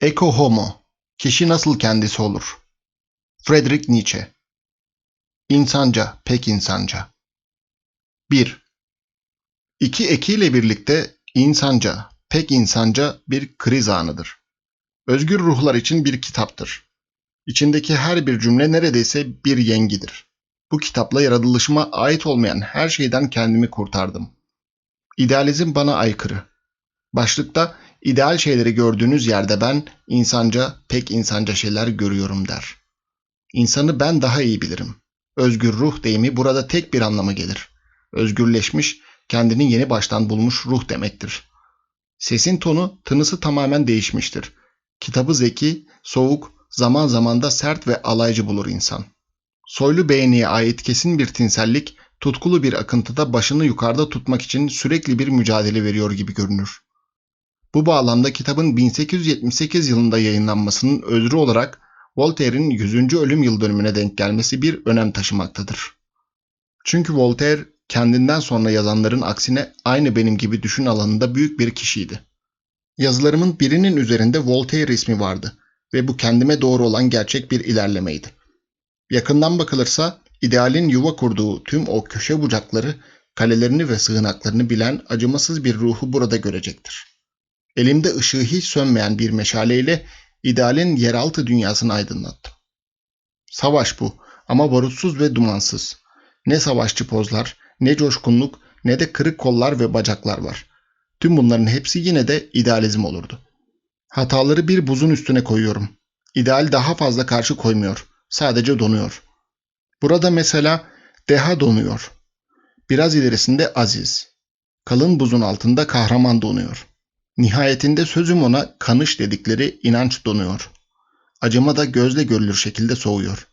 Eko homo, kişi nasıl kendisi olur? Friedrich Nietzsche İnsanca, pek insanca. 1. İki ekiyle birlikte insanca, pek insanca bir kriz anıdır. Özgür ruhlar için bir kitaptır. İçindeki her bir cümle neredeyse bir yengidir. Bu kitapla yaratılışıma ait olmayan her şeyden kendimi kurtardım. İdealizm bana aykırı. Başlıkta ideal şeyleri gördüğünüz yerde ben insanca, pek insanca şeyler görüyorum der. İnsanı ben daha iyi bilirim. Özgür ruh deyimi burada tek bir anlama gelir. Özgürleşmiş, kendini yeni baştan bulmuş ruh demektir. Sesin tonu, tınısı tamamen değişmiştir. Kitabı zeki, soğuk, zaman zaman da sert ve alaycı bulur insan. Soylu beğeniye ait kesin bir tinsellik, tutkulu bir akıntıda başını yukarıda tutmak için sürekli bir mücadele veriyor gibi görünür. Bu bağlamda kitabın 1878 yılında yayınlanmasının özrü olarak Voltaire'in 100. ölüm yıl dönümüne denk gelmesi bir önem taşımaktadır. Çünkü Voltaire kendinden sonra yazanların aksine aynı benim gibi düşün alanında büyük bir kişiydi. Yazılarımın birinin üzerinde Voltaire ismi vardı ve bu kendime doğru olan gerçek bir ilerlemeydi. Yakından bakılırsa idealin yuva kurduğu tüm o köşe bucakları, kalelerini ve sığınaklarını bilen acımasız bir ruhu burada görecektir. Elimde ışığı hiç sönmeyen bir meşaleyle idealin yeraltı dünyasını aydınlattım. Savaş bu ama barutsuz ve dumansız. Ne savaşçı pozlar, ne coşkunluk, ne de kırık kollar ve bacaklar var. Tüm bunların hepsi yine de idealizm olurdu. Hataları bir buzun üstüne koyuyorum. İdeal daha fazla karşı koymuyor. Sadece donuyor. Burada mesela deha donuyor. Biraz ilerisinde aziz. Kalın buzun altında kahraman donuyor. Nihayetinde sözüm ona kanış dedikleri inanç donuyor. Acıma da gözle görülür şekilde soğuyor.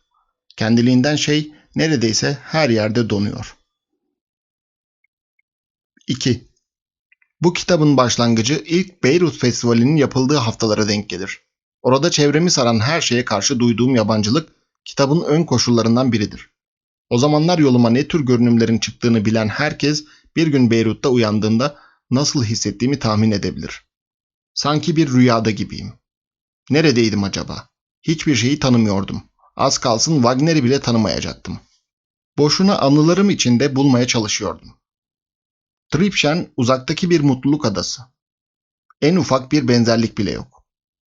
Kendiliğinden şey neredeyse her yerde donuyor. 2. Bu kitabın başlangıcı ilk Beyrut Festivali'nin yapıldığı haftalara denk gelir. Orada çevremi saran her şeye karşı duyduğum yabancılık kitabın ön koşullarından biridir. O zamanlar yoluma ne tür görünümlerin çıktığını bilen herkes bir gün Beyrut'ta uyandığında nasıl hissettiğimi tahmin edebilir. Sanki bir rüyada gibiyim. Neredeydim acaba? Hiçbir şeyi tanımıyordum. Az kalsın Wagner'i bile tanımayacaktım. Boşuna anılarım içinde bulmaya çalışıyordum. Tripşen uzaktaki bir mutluluk adası. En ufak bir benzerlik bile yok.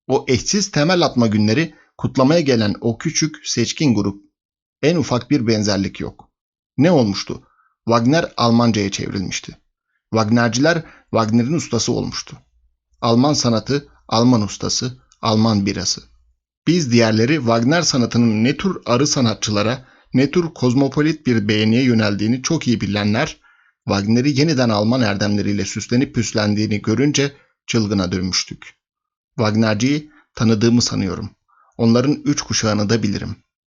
O eşsiz temel atma günleri kutlamaya gelen o küçük seçkin grup. En ufak bir benzerlik yok. Ne olmuştu? Wagner Almanca'ya çevrilmişti. Wagnerciler Wagner'in ustası olmuştu. Alman sanatı, Alman ustası, Alman birası. Biz diğerleri Wagner sanatının ne tür arı sanatçılara, ne tür kozmopolit bir beğeniye yöneldiğini çok iyi bilenler, Wagner'i yeniden Alman erdemleriyle süslenip püslendiğini görünce çılgına dönmüştük. Wagnerciyi tanıdığımı sanıyorum. Onların üç kuşağını da bilirim.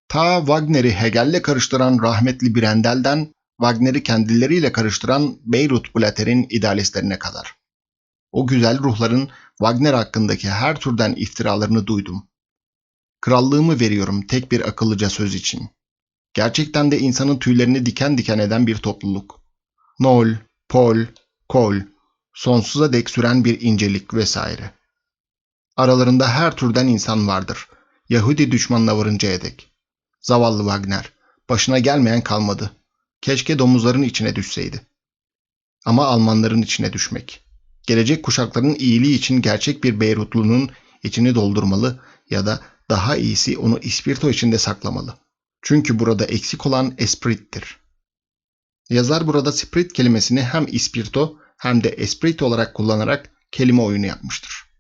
Ta Wagner'i Hegel'le karıştıran rahmetli Brendel'den Wagner'i kendileriyle karıştıran Beyrut Blatter'in idealistlerine kadar. O güzel ruhların Wagner hakkındaki her türden iftiralarını duydum. Krallığımı veriyorum tek bir akıllıca söz için. Gerçekten de insanın tüylerini diken diken eden bir topluluk. Nol, Pol, Kol, sonsuza dek süren bir incelik vesaire. Aralarında her türden insan vardır. Yahudi düşmanına varıncaya dek. Zavallı Wagner, başına gelmeyen kalmadı. Keşke domuzların içine düşseydi. Ama Almanların içine düşmek. Gelecek kuşakların iyiliği için gerçek bir Beyrutlunun içini doldurmalı ya da daha iyisi onu ispirto içinde saklamalı. Çünkü burada eksik olan esprittir. Yazar burada spirit kelimesini hem ispirto hem de esprit olarak kullanarak kelime oyunu yapmıştır.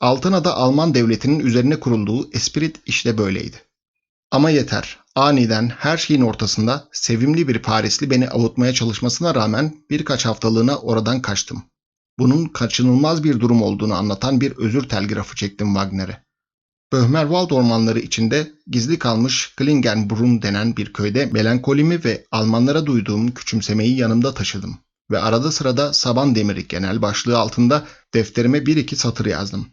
Altınada Alman devletinin üzerine kurulduğu esprit işte böyleydi. Ama yeter. Aniden her şeyin ortasında sevimli bir Parisli beni avutmaya çalışmasına rağmen birkaç haftalığına oradan kaçtım. Bunun kaçınılmaz bir durum olduğunu anlatan bir özür telgrafı çektim Wagner'e. Böhmerwald ormanları içinde gizli kalmış Klingenbrunn denen bir köyde melankolimi ve Almanlara duyduğum küçümsemeyi yanımda taşıdım ve arada sırada Saban Demiri genel başlığı altında defterime bir iki satır yazdım.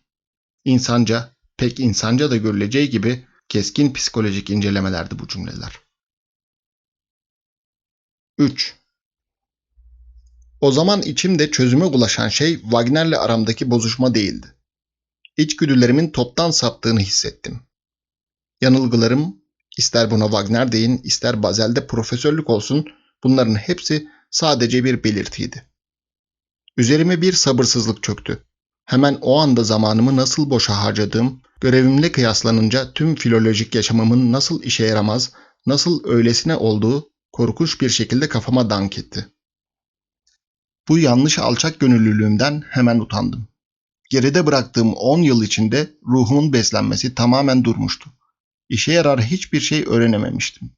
İnsanca, pek insanca da görüleceği gibi keskin psikolojik incelemelerdi bu cümleler. 3. O zaman içimde çözüme ulaşan şey Wagner'le aramdaki bozuşma değildi. İçgüdülerimin toptan saptığını hissettim. Yanılgılarım, ister buna Wagner deyin, ister Bazel'de profesörlük olsun, bunların hepsi sadece bir belirtiydi. Üzerime bir sabırsızlık çöktü. Hemen o anda zamanımı nasıl boşa harcadığım, görevimle kıyaslanınca tüm filolojik yaşamımın nasıl işe yaramaz, nasıl öylesine olduğu korkunç bir şekilde kafama dank etti. Bu yanlış alçak gönüllülüğümden hemen utandım. Geride bıraktığım 10 yıl içinde ruhumun beslenmesi tamamen durmuştu. İşe yarar hiçbir şey öğrenememiştim.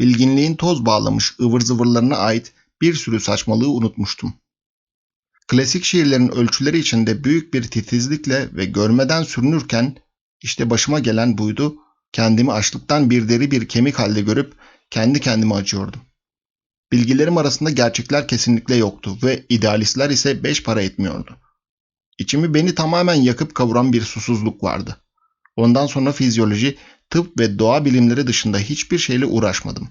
Bilginliğin toz bağlamış ıvır zıvırlarına ait bir sürü saçmalığı unutmuştum. Klasik şiirlerin ölçüleri içinde büyük bir titizlikle ve görmeden sürünürken işte başıma gelen buydu. Kendimi açlıktan bir deri bir kemik halde görüp kendi kendime acıyordum. Bilgilerim arasında gerçekler kesinlikle yoktu ve idealistler ise beş para etmiyordu. İçimi beni tamamen yakıp kavuran bir susuzluk vardı. Ondan sonra fizyoloji, tıp ve doğa bilimleri dışında hiçbir şeyle uğraşmadım.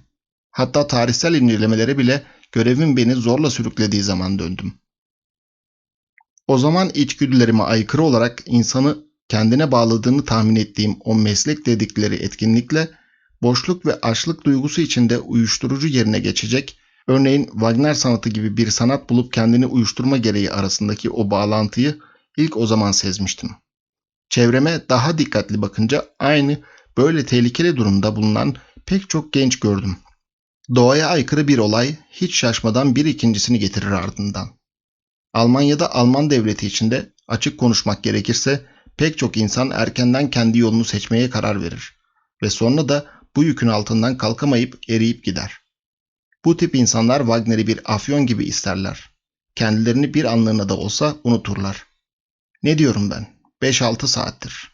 Hatta tarihsel incelemelere bile görevim beni zorla sürüklediği zaman döndüm. O zaman içgüdülerime aykırı olarak insanı kendine bağladığını tahmin ettiğim o meslek dedikleri etkinlikle boşluk ve açlık duygusu içinde uyuşturucu yerine geçecek, örneğin Wagner sanatı gibi bir sanat bulup kendini uyuşturma gereği arasındaki o bağlantıyı ilk o zaman sezmiştim. Çevreme daha dikkatli bakınca aynı böyle tehlikeli durumda bulunan pek çok genç gördüm. Doğaya aykırı bir olay hiç şaşmadan bir ikincisini getirir ardından. Almanya'da Alman devleti içinde açık konuşmak gerekirse pek çok insan erkenden kendi yolunu seçmeye karar verir ve sonra da bu yükün altından kalkamayıp eriyip gider. Bu tip insanlar Wagner'i bir afyon gibi isterler. Kendilerini bir anlığına da olsa unuturlar. Ne diyorum ben? 5-6 saattir.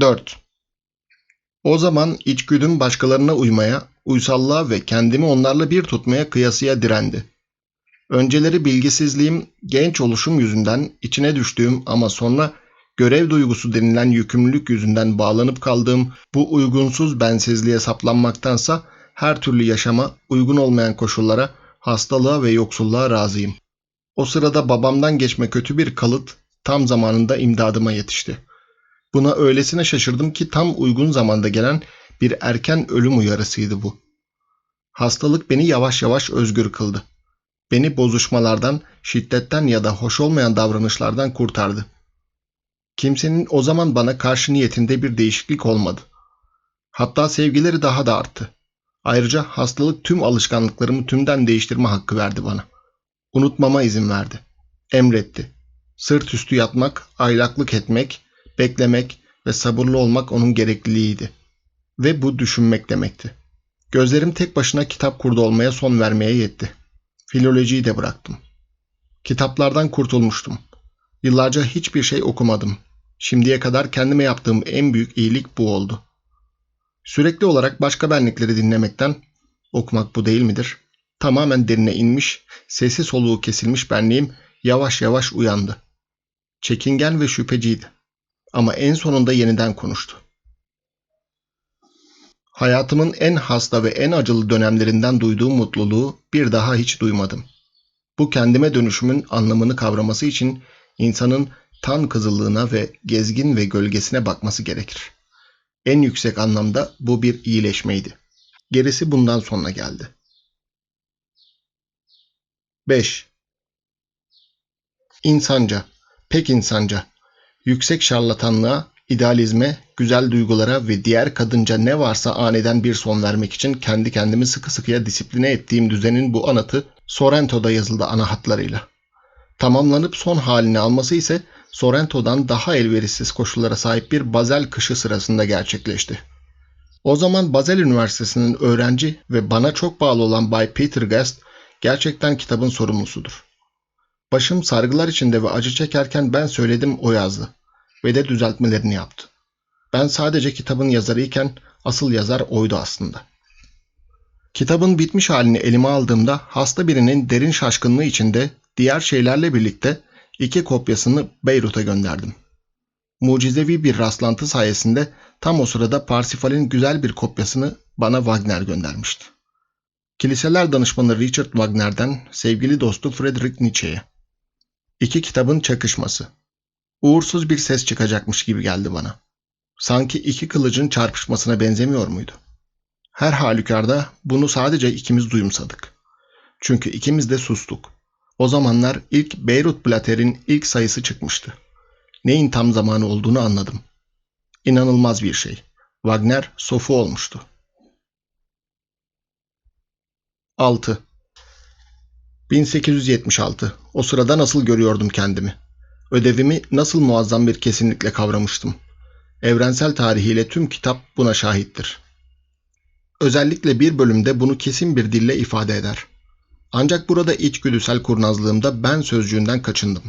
4. O zaman içgüdüm başkalarına uymaya, uysallığa ve kendimi onlarla bir tutmaya kıyasıya direndi. Önceleri bilgisizliğim, genç oluşum yüzünden içine düştüğüm ama sonra görev duygusu denilen yükümlülük yüzünden bağlanıp kaldığım bu uygunsuz bensizliğe saplanmaktansa her türlü yaşama, uygun olmayan koşullara, hastalığa ve yoksulluğa razıyım. O sırada babamdan geçme kötü bir kalıt tam zamanında imdadıma yetişti. Buna öylesine şaşırdım ki tam uygun zamanda gelen bir erken ölüm uyarısıydı bu. Hastalık beni yavaş yavaş özgür kıldı. Beni bozuşmalardan, şiddetten ya da hoş olmayan davranışlardan kurtardı. Kimsenin o zaman bana karşı niyetinde bir değişiklik olmadı. Hatta sevgileri daha da arttı. Ayrıca hastalık tüm alışkanlıklarımı tümden değiştirme hakkı verdi bana. Unutmama izin verdi. Emretti. Sırt üstü yatmak, aylaklık etmek, beklemek ve sabırlı olmak onun gerekliliğiydi. Ve bu düşünmek demekti. Gözlerim tek başına kitap kurdu olmaya son vermeye yetti. Filolojiyi de bıraktım. Kitaplardan kurtulmuştum. Yıllarca hiçbir şey okumadım. Şimdiye kadar kendime yaptığım en büyük iyilik bu oldu. Sürekli olarak başka benlikleri dinlemekten, okumak bu değil midir? Tamamen derine inmiş, sesi soluğu kesilmiş benliğim yavaş yavaş uyandı. Çekingen ve şüpheciydi. Ama en sonunda yeniden konuştu. Hayatımın en hasta ve en acılı dönemlerinden duyduğum mutluluğu bir daha hiç duymadım. Bu kendime dönüşümün anlamını kavraması için insanın tan kızıllığına ve gezgin ve gölgesine bakması gerekir. En yüksek anlamda bu bir iyileşmeydi. Gerisi bundan sonra geldi. 5. İnsanca, pek insanca, yüksek şarlatanlığa, idealizme, güzel duygulara ve diğer kadınca ne varsa aniden bir son vermek için kendi kendimi sıkı sıkıya disipline ettiğim düzenin bu anıtı Sorrento'da yazıldı ana hatlarıyla. Tamamlanıp son halini alması ise Sorrento'dan daha elverişsiz koşullara sahip bir Bazel kışı sırasında gerçekleşti. O zaman Basel Üniversitesi'nin öğrenci ve bana çok bağlı olan Bay Peter Guest gerçekten kitabın sorumlusudur. Başım sargılar içinde ve acı çekerken ben söyledim o yazdı ve de düzeltmelerini yaptı. Ben sadece kitabın yazarıyken asıl yazar oydu aslında. Kitabın bitmiş halini elime aldığımda hasta birinin derin şaşkınlığı içinde diğer şeylerle birlikte iki kopyasını Beyrut'a gönderdim. Mucizevi bir rastlantı sayesinde tam o sırada Parsifal'in güzel bir kopyasını bana Wagner göndermişti. Kiliseler danışmanı Richard Wagner'den sevgili dostu Friedrich Nietzsche'ye. İki kitabın çakışması. Uğursuz bir ses çıkacakmış gibi geldi bana. Sanki iki kılıcın çarpışmasına benzemiyor muydu? Her halükarda bunu sadece ikimiz duyumsadık. Çünkü ikimiz de sustuk. O zamanlar ilk Beyrut Blatter'in ilk sayısı çıkmıştı. Neyin tam zamanı olduğunu anladım. İnanılmaz bir şey. Wagner sofu olmuştu. 6. 1876. O sırada nasıl görüyordum kendimi? Ödevimi nasıl muazzam bir kesinlikle kavramıştım. Evrensel tarihiyle tüm kitap buna şahittir. Özellikle bir bölümde bunu kesin bir dille ifade eder. Ancak burada içgüdüsel kurnazlığımda ben sözcüğünden kaçındım.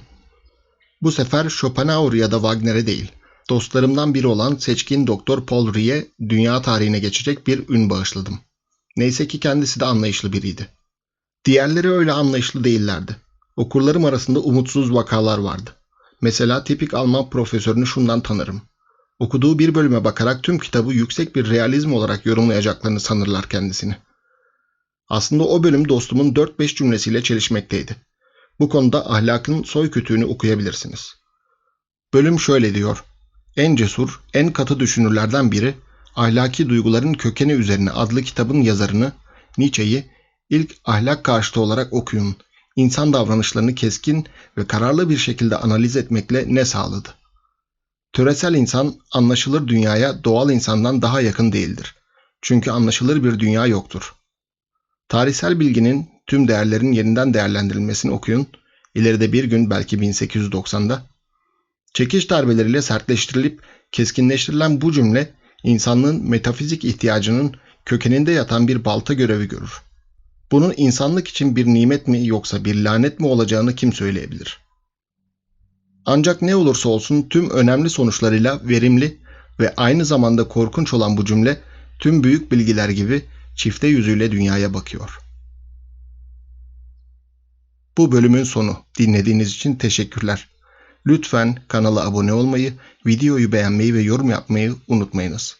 Bu sefer Schopenhauer ya da Wagner'e değil, dostlarımdan biri olan seçkin Doktor Paul Rie dünya tarihine geçecek bir ün bağışladım. Neyse ki kendisi de anlayışlı biriydi. Diğerleri öyle anlayışlı değillerdi. Okurlarım arasında umutsuz vakalar vardı. Mesela tipik Alman profesörünü şundan tanırım. Okuduğu bir bölüme bakarak tüm kitabı yüksek bir realizm olarak yorumlayacaklarını sanırlar kendisini. Aslında o bölüm dostumun 4-5 cümlesiyle çelişmekteydi. Bu konuda ahlakın soy kütüğünü okuyabilirsiniz. Bölüm şöyle diyor. En cesur, en katı düşünürlerden biri, Ahlaki Duyguların Kökeni Üzerine adlı kitabın yazarını, Nietzsche'yi ilk ahlak karşıtı olarak okuyun. İnsan davranışlarını keskin ve kararlı bir şekilde analiz etmekle ne sağladı? Töresel insan anlaşılır dünyaya doğal insandan daha yakın değildir. Çünkü anlaşılır bir dünya yoktur. Tarihsel bilginin tüm değerlerin yeniden değerlendirilmesini okuyun. İleride bir gün belki 1890'da çekiş darbeleriyle sertleştirilip keskinleştirilen bu cümle insanlığın metafizik ihtiyacının kökeninde yatan bir balta görevi görür. Bunun insanlık için bir nimet mi yoksa bir lanet mi olacağını kim söyleyebilir? Ancak ne olursa olsun tüm önemli sonuçlarıyla verimli ve aynı zamanda korkunç olan bu cümle tüm büyük bilgiler gibi çifte yüzüyle dünyaya bakıyor. Bu bölümün sonu. Dinlediğiniz için teşekkürler. Lütfen kanala abone olmayı, videoyu beğenmeyi ve yorum yapmayı unutmayınız.